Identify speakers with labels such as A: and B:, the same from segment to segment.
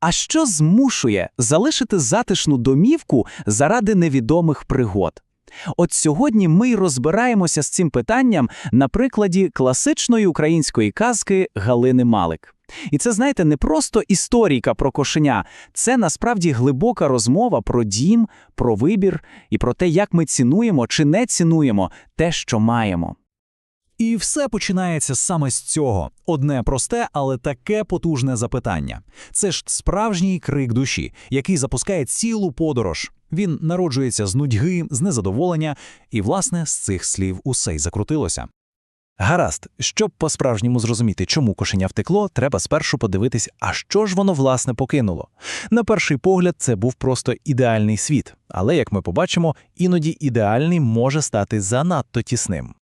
A: А що змушує залишити затишну домівку заради невідомих пригод? От сьогодні ми й розбираємося з цим питанням на прикладі класичної української казки Галини Малик. І це, знаєте, не просто історійка про кошеня, це насправді глибока розмова про дім, про вибір і про те, як ми цінуємо чи не цінуємо те, що маємо.
B: І все починається саме з цього. Одне просте, але таке потужне запитання. Це ж справжній крик душі, який запускає цілу подорож. Він народжується з нудьги, з незадоволення, і, власне, з цих слів усе й закрутилося. Гаразд, щоб по-справжньому зрозуміти, чому кошеня втекло, треба спершу подивитись, а що ж воно власне покинуло. На перший погляд, це був просто ідеальний світ, але, як ми побачимо, іноді ідеальний може стати занадто тісним.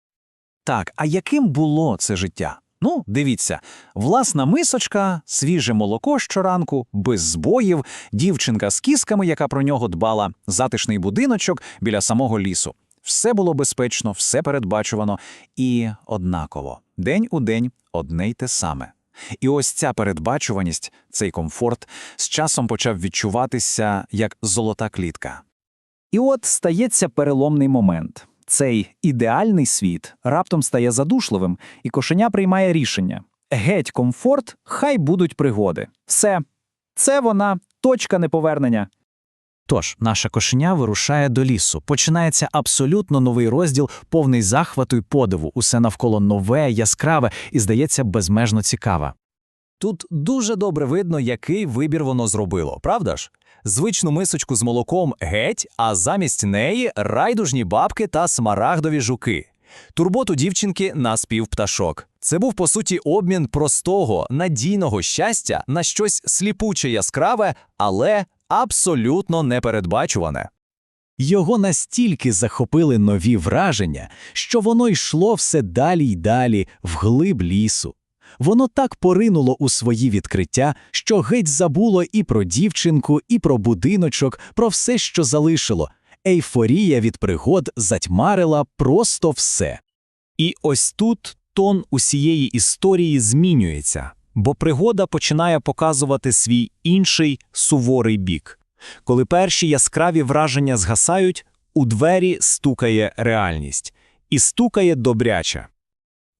B: Так, а яким було це життя? Ну, дивіться, власна мисочка, свіже молоко щоранку, без збоїв, дівчинка з кісками, яка про нього дбала, затишний будиночок біля самого лісу. Все було безпечно, все передбачувано і однаково. День у день одне й те саме. І ось ця передбачуваність, цей комфорт з часом почав відчуватися як золота клітка.
A: І от стається переломний момент. Цей ідеальний світ раптом стає задушливим, і кошеня приймає рішення: геть комфорт, хай будуть пригоди. Все, це вона, точка неповернення.
B: Тож, наша кошеня вирушає до лісу. Починається абсолютно новий розділ, повний захвату й подиву. Усе навколо нове, яскраве і, здається, безмежно цікаве. Тут дуже добре видно, який вибір воно зробило, правда ж? Звичну мисочку з молоком геть, а замість неї райдужні бабки та смарагдові жуки. Турботу дівчинки на спів пташок. Це був по суті обмін простого, надійного щастя на щось сліпуче яскраве, але абсолютно непередбачуване. Його настільки захопили нові враження, що воно йшло все далі й далі, вглиб лісу. Воно так поринуло у свої відкриття, що геть забуло і про дівчинку, і про будиночок, про все, що залишило. Ейфорія від пригод затьмарила просто все. І ось тут тон усієї історії змінюється, бо пригода починає показувати свій інший суворий бік. Коли перші яскраві враження згасають, у двері стукає реальність. І стукає добряче.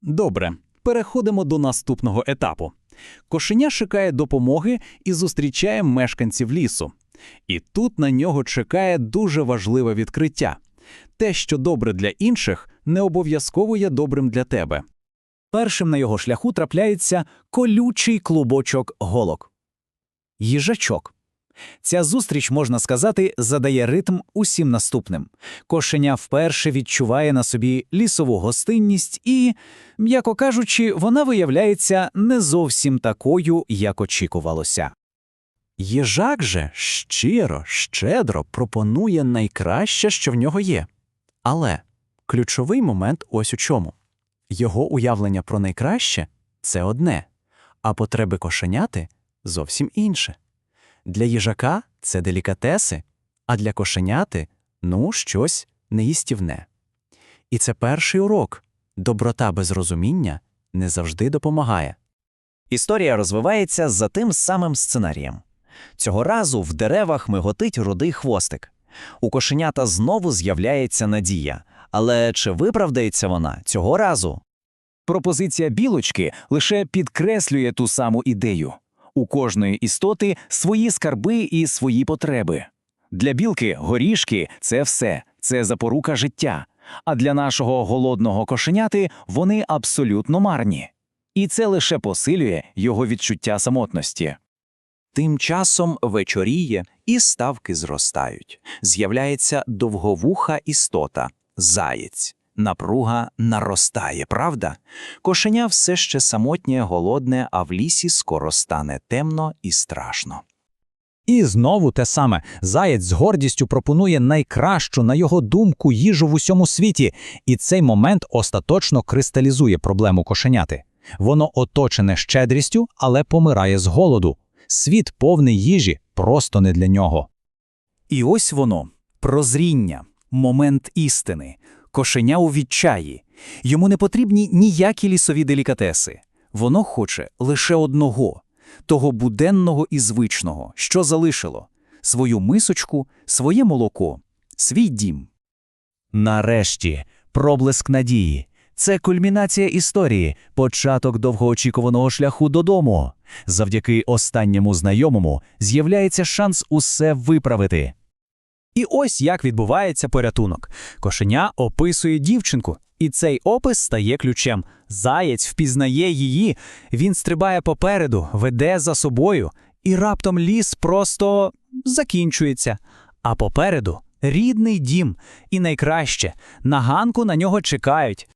B: Добре, переходимо до наступного етапу. Кошеня шукає допомоги і зустрічає мешканців лісу. І тут на нього чекає дуже важливе відкриття. Те, що добре для інших, не обов'язково є добрим для тебе. Першим на його шляху трапляється колючий клубочок голок. Їжачок. Ця зустріч, можна сказати, задає ритм усім наступним. Кошеня вперше відчуває на собі лісову гостинність і, м'яко кажучи, вона виявляється не зовсім такою, як очікувалося. Їжак же щиро, щедро пропонує найкраще, що в нього є. Але ключовий момент ось у чому. Його уявлення про найкраще це одне, а потреби кошеняти зовсім інше. Для їжака це делікатеси, а для кошеняти ну, щось неїстівне. І це перший урок доброта без розуміння не завжди допомагає. Історія розвивається за тим самим сценарієм. Цього разу в деревах миготить рудий хвостик. У кошенята знову з'являється надія. Але чи виправдається вона цього разу? Пропозиція білочки лише підкреслює ту саму ідею. У кожної істоти свої скарби і свої потреби. Для білки горішки це все, це запорука життя. А для нашого голодного кошеняти вони абсолютно марні. І це лише посилює його відчуття самотності. Тим часом вечоріє і ставки зростають. З'являється довговуха істота заєць. Напруга наростає, правда? Кошеня все ще самотнє, голодне, а в лісі скоро стане темно і страшно. І знову те саме заєць з гордістю пропонує найкращу, на його думку, їжу в усьому світі, і цей момент остаточно кристалізує проблему кошеняти. Воно оточене щедрістю, але помирає з голоду. Світ повний їжі просто не для нього. І ось воно прозріння, момент істини, кошеня у відчаї. Йому не потрібні ніякі лісові делікатеси. Воно хоче лише одного
A: того буденного і звичного, що залишило свою мисочку, своє молоко, свій дім.
B: Нарешті, проблиск надії. Це кульмінація історії, початок довгоочікуваного шляху додому. Завдяки останньому знайомому з'являється шанс усе виправити.
A: І ось як відбувається порятунок. Кошеня описує дівчинку, і цей опис стає ключем. Заєць впізнає її, він стрибає попереду, веде за собою, і раптом ліс просто закінчується. А попереду рідний дім, і найкраще на ганку на нього чекають.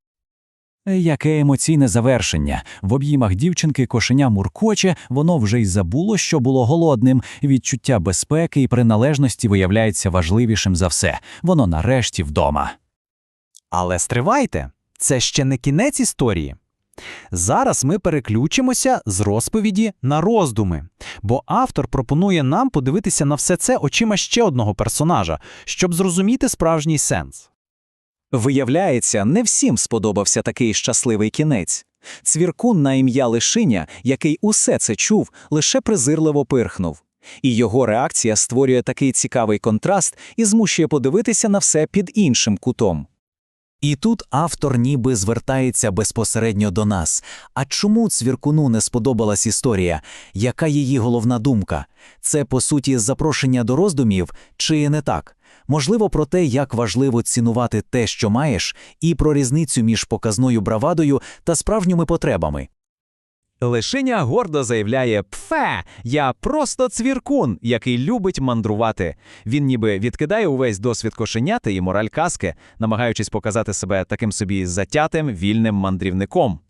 B: Яке емоційне завершення. В обіймах дівчинки кошеня муркоче, воно вже й забуло, що було голодним. Відчуття безпеки і приналежності виявляється важливішим за все. Воно нарешті вдома.
A: Але стривайте, це ще не кінець історії. Зараз ми переключимося з розповіді на роздуми, бо автор пропонує нам подивитися на все це очима ще одного персонажа, щоб зрозуміти справжній сенс. Виявляється, не всім сподобався такий щасливий кінець. Цвіркун на ім'я Лишиня, який усе це чув, лише презирливо пирхнув. І його реакція створює такий цікавий контраст і змушує подивитися на все під іншим кутом.
B: І тут автор ніби звертається безпосередньо до нас. А чому цвіркуну не сподобалась історія? Яка її головна думка? Це, по суті, запрошення до роздумів, чи не так? Можливо, про те, як важливо цінувати те, що маєш, і про різницю між показною бравадою та справжніми потребами.
A: Лишиня гордо заявляє Пфе, я просто цвіркун, який любить мандрувати. Він ніби відкидає увесь досвід кошеняти і мораль казки, намагаючись показати себе таким собі затятим вільним мандрівником.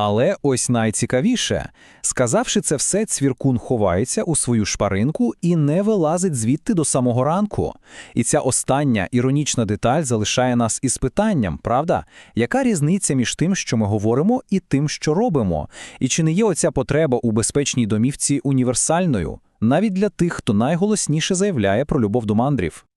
A: Але ось найцікавіше. Сказавши це все, цвіркун ховається у свою шпаринку і не вилазить звідти до самого ранку. І ця остання іронічна деталь залишає нас із питанням, правда? Яка різниця між тим, що ми говоримо, і тим, що робимо? І чи не є оця потреба у безпечній домівці універсальною, навіть для тих, хто найголосніше заявляє про любов до мандрів?